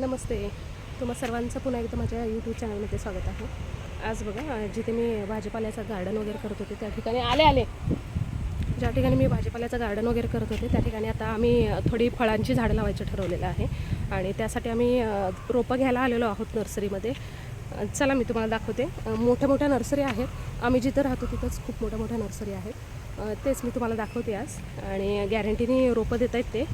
नमस्ते. तुम्हा सर्वांचं पुन्हा एकदा माझ्या यूट्यूब चॅनलमध्ये स्वागत आहे. आज बघा जिथे मी भाजीपाल्याचं गार्डन वगैरे करत होते त्या ठिकाणी आले आले. ज्या ठिकाणी मी भाजीपाल्याचं गार्डन वगैरे करत होते त्या ठिकाणी आता आम्ही थोडी फळांची झाडं लावायचं ठरवलेलं आहे. आणि त्यासाठी आम्ही रोपं घ्यायला आलेलो आहोत नर्सरीमध्ये. चला मी तुम्हाला दाखवते. मोठ्या मोठ्या नर्सरी आहेत. आम्ही जिथं राहतो तिथंच खूप मोठ्या मोठ्या नर्सरी आहेत. तेच मी तुम्हाला दाखवते आज. आणि गॅरंटीने रोपं देत आहेत ते.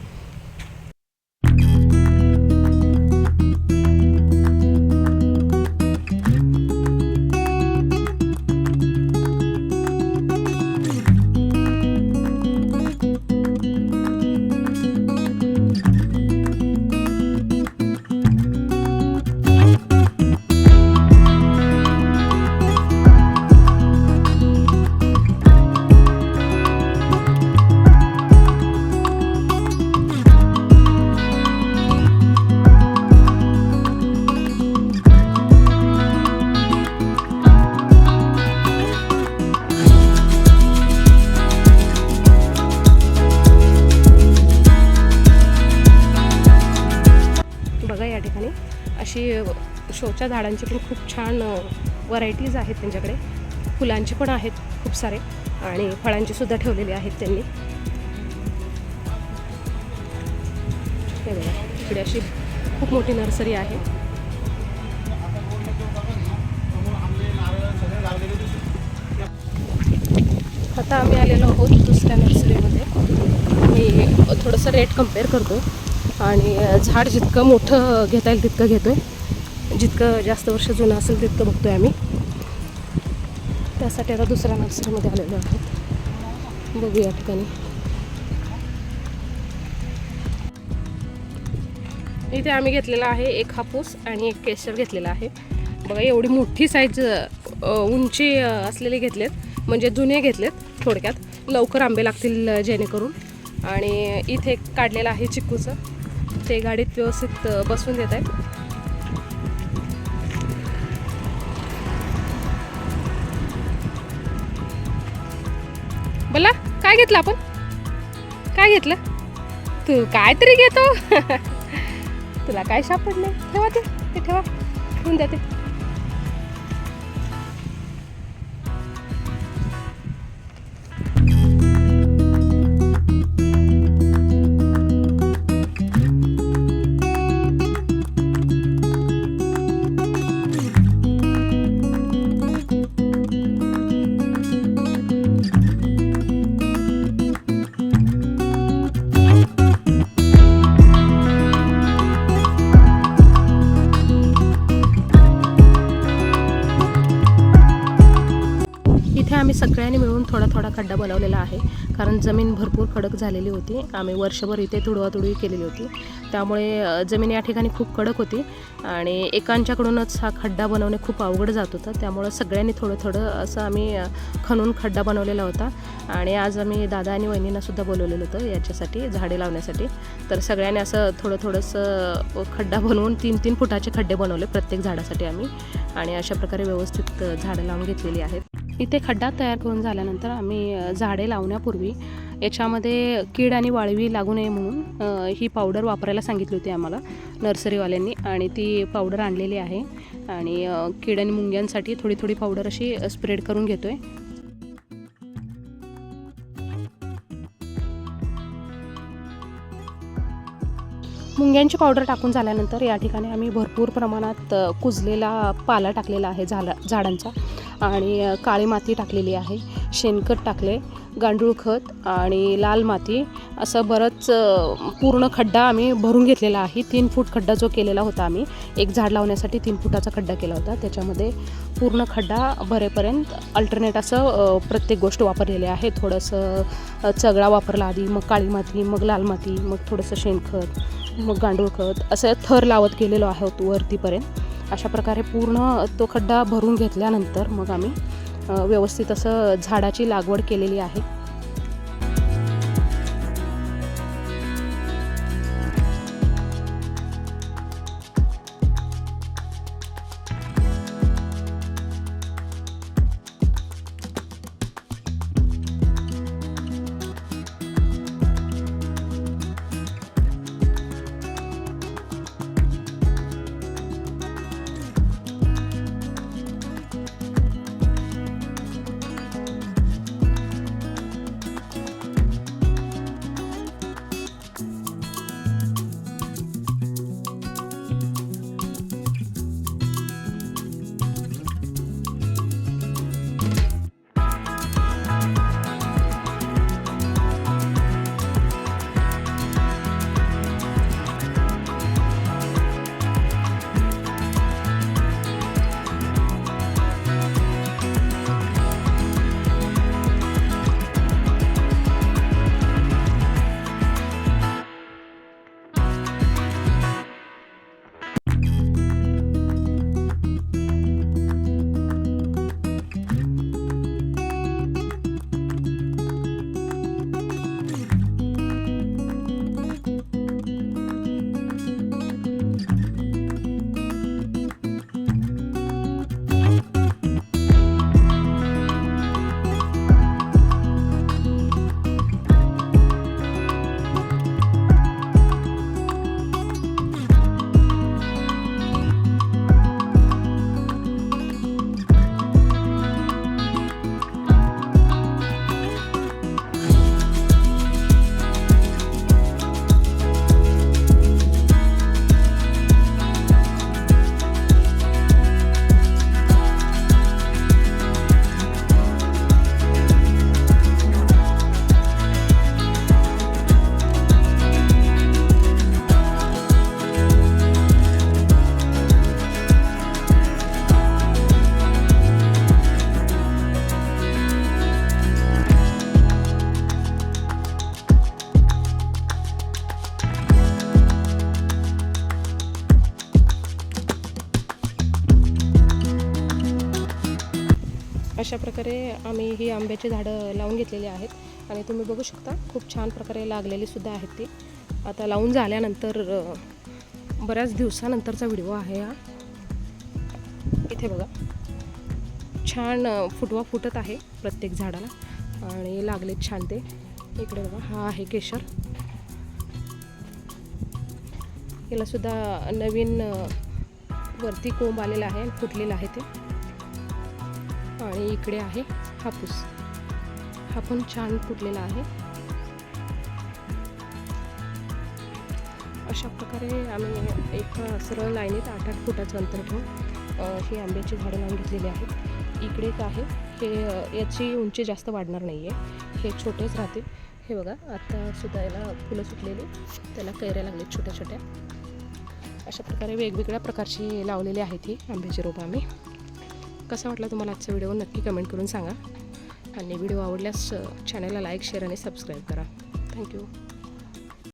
अशी शोच्या झाडांची पण खूप छान व्हरायटीज आहेत त्यांच्याकडे. फुलांची पण आहेत खूप सारे आणि फळांची सुद्धा ठेवलेली आहेत त्यांनी. हे बघा इकडे अशी खूप मोठी नर्सरी आहे. आता आम्ही आलेलो आहोत दुसऱ्या नर्सरीमध्ये. मी थोडंसं रेट कंपेअर करतो आणि झाड जितकं मोठं घेता येईल तितकं घेतो आहे जितकं जास्त वर्ष जुनं असेल तितकं बघतो आहे आम्ही. त्यासाठी आता दुसऱ्या नर्सरीमध्ये आलेलो आहोत. बघू या ठिकाणी. इथे आम्ही घेतलेला आहे एक हापूस आणि एक केशर घेतलेला आहे. बघा एवढी मोठी साईज उंची असलेले घेतलेत. म्हणजे जुने घेतलेत थोडक्यात. लवकर आंबे लागतील जेणेकरून. आणि इथे एक काढलेलं आहे चिक्कूचं. ते गाडीत व्यवस्थित बसून बसवून देत आहेत बोला काय घेतलं आपण? काय घेतलं? तू काय तरी घेतो. तुला काय सापडलं ठेवा ते ते ठेवा. होऊन द्या आम्ही सगळ्यांनी मिळून थोडा थोडा खड्डा बनवलेला आहे. कारण जमीन भरपूर खडक झालेली होती. आम्ही वर्षभर इथे तुडवातुडवी केलेली होती. त्यामुळे जमीन या ठिकाणी खूप कडक होती आणि एकांच्याकडूनच हा खड्डा बनवणे खूप अवघड जात होतं. त्यामुळं सगळ्यांनी थोडं थोडं असं आम्ही खणून खड्डा बनवलेला होता. आणि आज आम्ही दादा आणि वहिनींनासुद्धा बोलवलेलं होतं याच्यासाठी झाडे लावण्यासाठी. तर सगळ्यांनी असं थोडं थोडंसं खड्डा बनवून तीन तीन फुटाचे खड्डे बनवले प्रत्येक झाडासाठी आम्ही. आणि अशा प्रकारे व्यवस्थित झाडं लावून घेतलेली आहेत. इथे खड्डा तयार करून झाल्यानंतर आम्ही झाडे लावण्यापूर्वी याच्यामध्ये कीड आणि वाळवी लागू नये म्हणून ही पावडर वापरायला सांगितली होती आम्हाला नर्सरीवाल्यांनी. आणि ती पावडर आणलेली आहे. आणि कीड आणि मुंग्यांसाठी थोडी थोडी पावडर अशी स्प्रेड करून घेतो आहे मुंग्यांची पावडर टाकून झाल्यानंतर या ठिकाणी आम्ही भरपूर प्रमाणात कुजलेला पाला टाकलेला आहे झाला झाडांचा. आणि काळी माती टाकलेली आहे. शेणखत टाकले गांडूळ खत आणि लाल माती. असं बरंच पूर्ण खड्डा आम्ही भरून घेतलेला आहे. तीन फूट खड्डा जो केलेला होता आम्ही एक झाड लावण्यासाठी तीन फुटाचा खड्डा केला होता. त्याच्यामध्ये पूर्ण खड्डा भरेपर्यंत अल्टरनेट असं प्रत्येक गोष्ट वापरलेली आहे. थोडंसं चगळा वापरला आधी मग काळी माती मग लाल माती मग थोडंसं शेणखत मग गांडूळ खत असं थर लावत गेलेलो आहोत वरतीपर्यंत. अशा प्रकारे पूर्ण तो खड्डा भरून घेतल्यानंतर मग आम्ही व्यवस्थित असं झाडाची लागवड केलेली आहे. अशा प्रकारे आम्ही ही आंब्याची झाडं लावून घेतलेली आहेत. आणि तुम्ही बघू शकता खूप छान प्रकारे लागलेली सुद्धा आहेत ती. आता लावून झाल्यानंतर बऱ्याच दिवसानंतरचा व्हिडिओ आहे हा. इथे बघा. छान फुटवा फुटत आहे प्रत्येक झाडाला. आणि लागलेत छान ते. इकडे बघा हा आहे केशर. याला सुद्धा नवीन वरती कोंब आलेला आहे फुटलेलं आहे ते. आणि इकडे आहे हापूस. हा पण छान फुटलेला आहे. अशा प्रकारे आम्ही एक सरळ लाईनीत आठ आठ फुटाचं अंतर ठेवून ही आंब्याची झाडं लावून घेतलेली आहेत. इकडे एक आहे हे याची उंची जास्त वाढणार नाही आहे हे छोटेच राहतील. हे बघा आता सुद्धा याला फुलं सुटलेली. त्याला कैऱ्या लागलेत छोट्या छोट्या अशा प्रकारे वेगवेगळ्या प्रकारची लावलेली आहेत ही आंब्याची रोपं आम्ही. कसा वाटला तुम्हाला आजचा व्हिडिओ? नक्की कमेंट करून सांगा. आणि व्हिडिओ आवडल्यास चॅनलला लाईक शेअर आणि सबस्क्राईब करा. Thank you